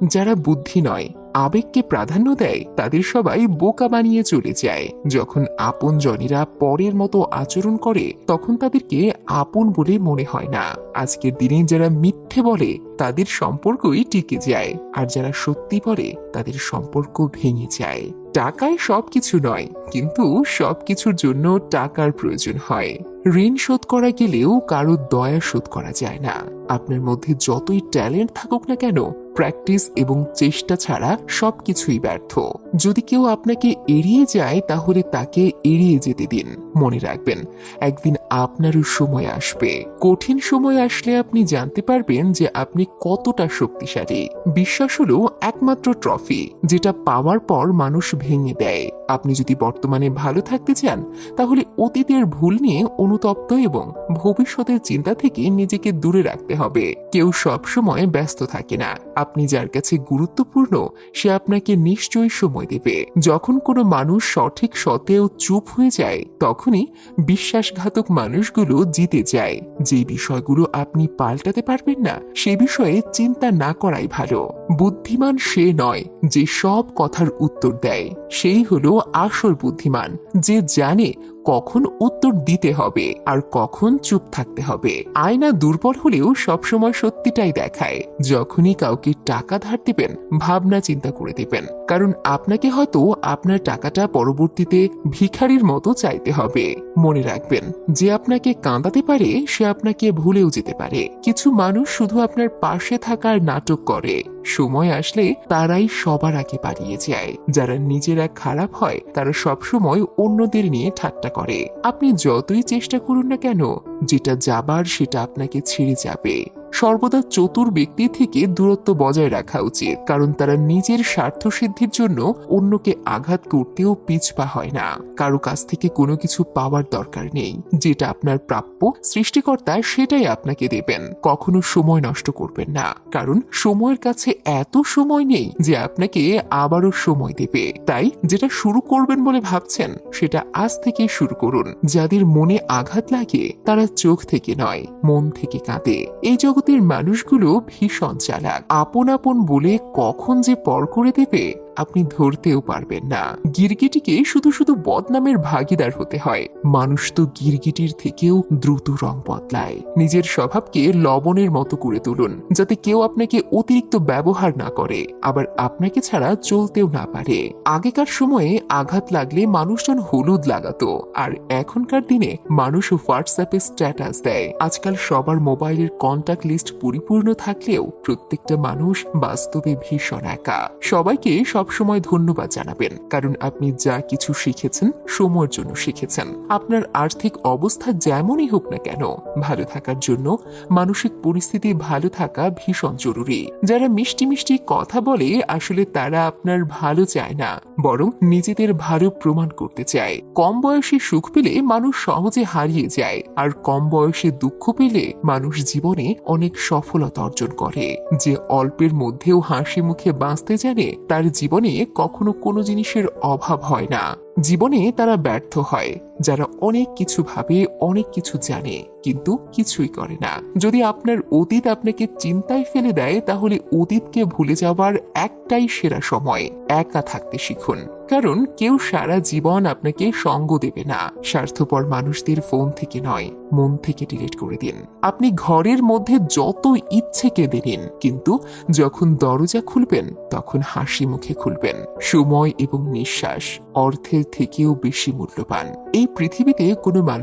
যারা বুদ্ধি নয়, আবেগকে প্রাধান্য দেয়, তাদের সবাই বোকা বানিয়ে চলে যায়। যখন আপন জনেরা পরের মতো আচরণ করে, তখন তাদেরকে আপন বলে মনে হয় না। আজকের দিনে যারা মিথ্যে বলে, তাদের সম্পর্কই টিকে যায়। আর যারা সত্যি বলে, তাদের সম্পর্ক ভেঙে যায়। টাকায় সবকিছু নয়, কিন্তু সবকিছুর জন্য টাকার প্রয়োজন হয়। ঋণ শোধ করা গেলেও কারও দয়া শোধ করা যায় না। আপনার মধ্যে যতই ট্যালেন্ট থাকুক না কেন, প্র্যাকটিস এবং চেষ্টা ছাড়া সবকিছুই ব্যর্থ। যদি কেউ আপনাকে এড়িয়ে যায়, তাহলে তাকে এড়িয়ে যেতে দিন। মনে রাখবেন, একদিন আপনারও সময় আসবে। কঠিন সময় আসলে আপনি জানতে পারবেন যে আপনি কতটা শক্তিশালী। বিশ্বাস হলো একমাত্র ট্রফি, যেটা পাওয়ার পর মানুষ ভেঙে দেয়। আপনি যদি বর্তমানে ভালো থাকতে চান, তাহলে অতীতের ভুল নিয়ে অনুতপ্ত এবং ভবিষ্যতের চিন্তা থেকে নিজেকে দূরে রাখতে হবে। কেউ সব সময় ব্যস্ত থাকে না। আপনি যার কাছে গুরুত্বপূর্ণ, সে আপনাকে নিশ্চয়ই সময় দেবে। যখন কোনো মানুষ সঠিক সত্ত্বেও চুপ হয়ে যায়, তখনই বিশ্বাসঘাতক মানুষগুলো জিতে যায়। যে বিষয়গুলো আপনি পাল্টাতে পারবেন না, সে বিষয়ে চিন্তা না করাই ভালো। বুদ্ধিমান সে নয় যে সব কথার উত্তর দেয়। সেই হলো আসল বুদ্ধিমান যে জানে কখন উত্তর দিতে হবে আর কখন চুপ থাকতে হবে। আয়না দুর্বল হলেও সবসময় সত্যিটাই দেখায়। যখনই কাউকে টাকা ধার দেবেন, ভাবনা চিন্তা করে দেবেন। কারণ আপনাকে হয়তো আপনার টাকাটা পরবর্তীতে ভিখারির মতো চাইতে হবে। মনে রাখবেন, যে আপনাকে কাঁদাতে পারে, সে আপনাকে ভুলেও যেতে পারে। কিছু মানুষ শুধু আপনার পাশে থাকার নাটক করে। সময় আসলে তারাই সবার আগে পালিয়ে যায়। যারা নিজেরা খারাপ হয়, তারা সবসময় অন্যদের নিয়ে ঠাট্টা করে। আপনি যতই চেষ্টা করুন না কেন যেটা যাবার সেটা আপনাকে ছিঁড়ে যাবে। সর্বদা চতুর ব্যক্তি থেকে দূরত্ব বজায় রাখা উচিত, কারণ তারা নিজের স্বার্থ সিদ্ধির জন্য অন্যকে আঘাত করতেও পিছপা হয় না। কারও কাছ থেকে কোনো কিছু পাওয়ার দরকার নেই। যেটা আপনার প্রাপ্য সৃষ্টিকর্তা সেটাই আপনাকে দেবেন। কখনো সময় নষ্ট করবেন না, কারণ সময়ের কাছে এত সময় নেই যে আপনাকে আবারও সময় দেবে। তাই যেটা শুরু করবেন বলে ভাবছেন, সেটা আজ থেকে শুরু করুন। যাদের মনে আঘাত লাগে, তারা চোখ থেকে নয়, মন থেকে কাঁদে। এই জগতের মানুষগুলো ভীষণ চালাক। আপন আপন বলে কখন যে পর করে দেবে আপনি ধরতেও পারবেন না। গিরগিটিকে শুধু শুধু বদনামের ভাগিদার হতে হয়। মানুষ তো গিরগিটির থেকেও দ্রুত রং বদলায়। নিজের স্বভাবকে লবণের মতো করে তুলুন, যাতে কেউ আপনাকে অতিরিক্ত ব্যবহার না করে। আবার আপনাকে ছাড়া চলতেও না পারে। আগেকার সময়ে আঘাত লাগলে মানুষজন হলুদ লাগাতো, আর এখনকার দিনে মানুষ হোয়াটসঅ্যাপে স্ট্যাটাস দেয়। আজকাল সবার মোবাইলের কন্টাক্ট লিস্ট পরিপূর্ণ থাকলেও প্রত্যেকটা মানুষ বাস্তবে ভীষণ একা। সবাইকে সবসময় ধন্যবাদ জানাবেন, কারণ আপনি যা কিছু শিখেছেন সময়ের জন্য শিখেছেন। আপনার আর্থিক অবস্থা যেমনই হোক না কেন, ভালো থাকার জন্য মানসিক পরিস্থিতি ভালো থাকা ভীষণ জরুরি। যারা মিষ্টি মিষ্টি কথা বলে, আসলে তারা আপনার ভালো চায় না, বরং নিজেদের ভালো প্রমাণ করতে চায়। কম বয়সে সুখ পেলে মানুষ সহজে হারিয়ে যায়, আর কম বয়সে দুঃখ পেলে মানুষ জীবনে অনেক সফলতা অর্জন করে। যে অল্পের মধ্যেও হাসি মুখে বাঁচতে জানে, তার জীবনে কখনো কোনো জিনিসের অভাব হয় না। জীবনে তারা ব্যর্থ হয়। যারা অনেক কিছু ভাবে, অনেক কিছু জানে, কিন্তু কিছুই করে না। যদি আপনার অতীত আপনাকে চিন্তায় ফেলে দেয়, তাহলে অতীতকে ভুলে যাওয়ার একটাই সেরা সময়, একা থাকতে শিখুন। কারণ কেউ সারা জীবন আপনাকে সঙ্গ দেবে না। স্বার্থপর মানুষদের ফোন থেকে নয়, মন থেকে ডিলিট করে দিন। আপনি ঘরের মধ্যে যত ইচ্ছে কেঁদে নিন, কিন্তু যখন দরজা খুলবেন, তখন হাসি মুখে খুলবেন। সময় এবং নিঃশ্বাস অর্থের থেকেও বেশি মূল্যবান। এই পৃথিবীতে কোনো মানুষ